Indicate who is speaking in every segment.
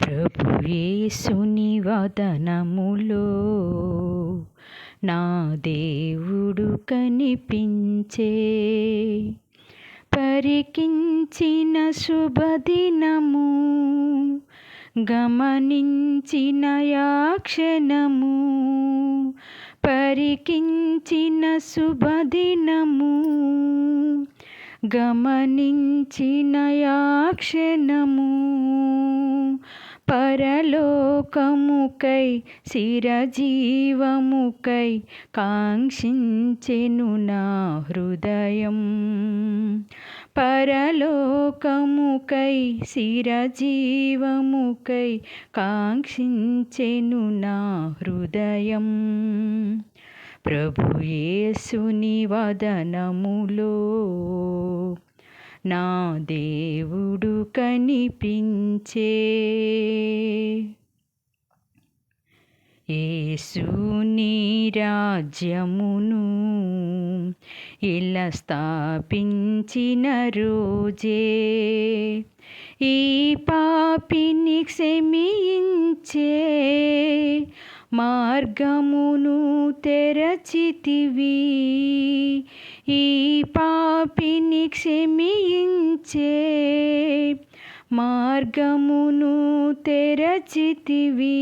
Speaker 1: ప్రభుయేసుని వదనములో నా దేవుడు కనిపించే పరికించిన శుభదినము గమనించిన యాక్షణము పరికించిన శుభదినము గమనించిన యాక్షణము పరలోకముకై శిరజీవముకై కాంక్షించెను నా హృదయం. పరలోకముకై శిరజీవముకై కాంక్షించెను నా హృదయం. ప్రభుయేసుని వదనములో నా దేవుడు కనిపించే. యేసుని రాజ్యమును ఇలా స్థాపించిన రోజే. ఈ పాపిని క్షమించే మార్గమును తెరచితివి. ఈ పా పాపిని క్షమించే మార్గమును తెరచితివి.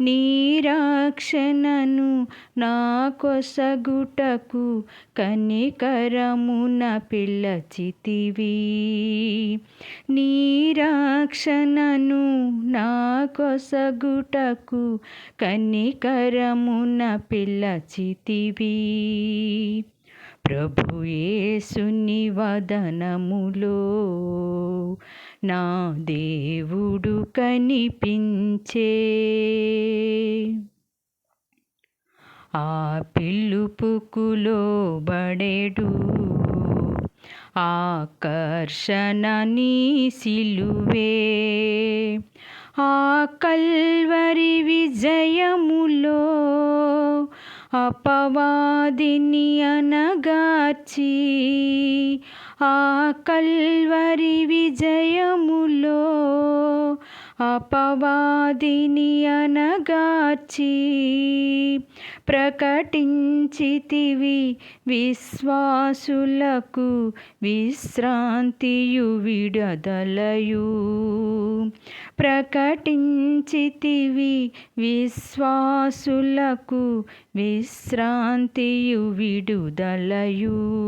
Speaker 1: నీరాక్షణను నా కొసగుటకు కనికరమున పిల్లచితివి నీరాక్షణను నా కొసగుటకు కనికరమున పిల్లచితివి ప్రభుయేసుని వదనములో నా దేవుడు కనిపించే ఆ పిలుపుకులో బడెడు ఆకర్షణ నీ సిలువే. ఆ కల్వరి విజయములో అపవాదిని అనగాచి ఆ కల్వరి విజయములో అపవాదిని అనగాచి ప్రకటించితివి. విశ్వాసులకు విశ్రాంతియు విడదలయు. ప్రకటించితివి. విశ్వాసులకు విశ్రాంతియు విడుదలయు.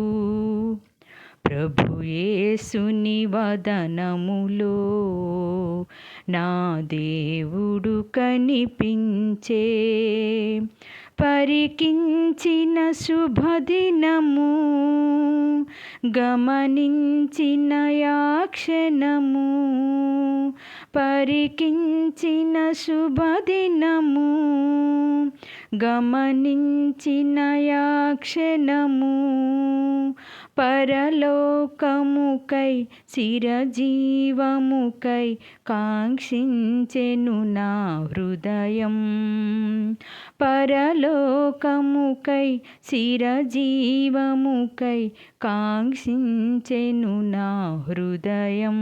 Speaker 1: ప్రభుయేసుని వదనములో నా దేవుడు కనిపించే. పరికించిన శుభదినము గమనించిన యాక్షణము పరికించిన శుభదినము గమనించిన యాక్షణము పరలోకముకై చిరజీవముకై కాంక్షించెను నా హృదయం. పరలోకముకై చిరజీవముకై కాంక్షించెను నా హృదయం.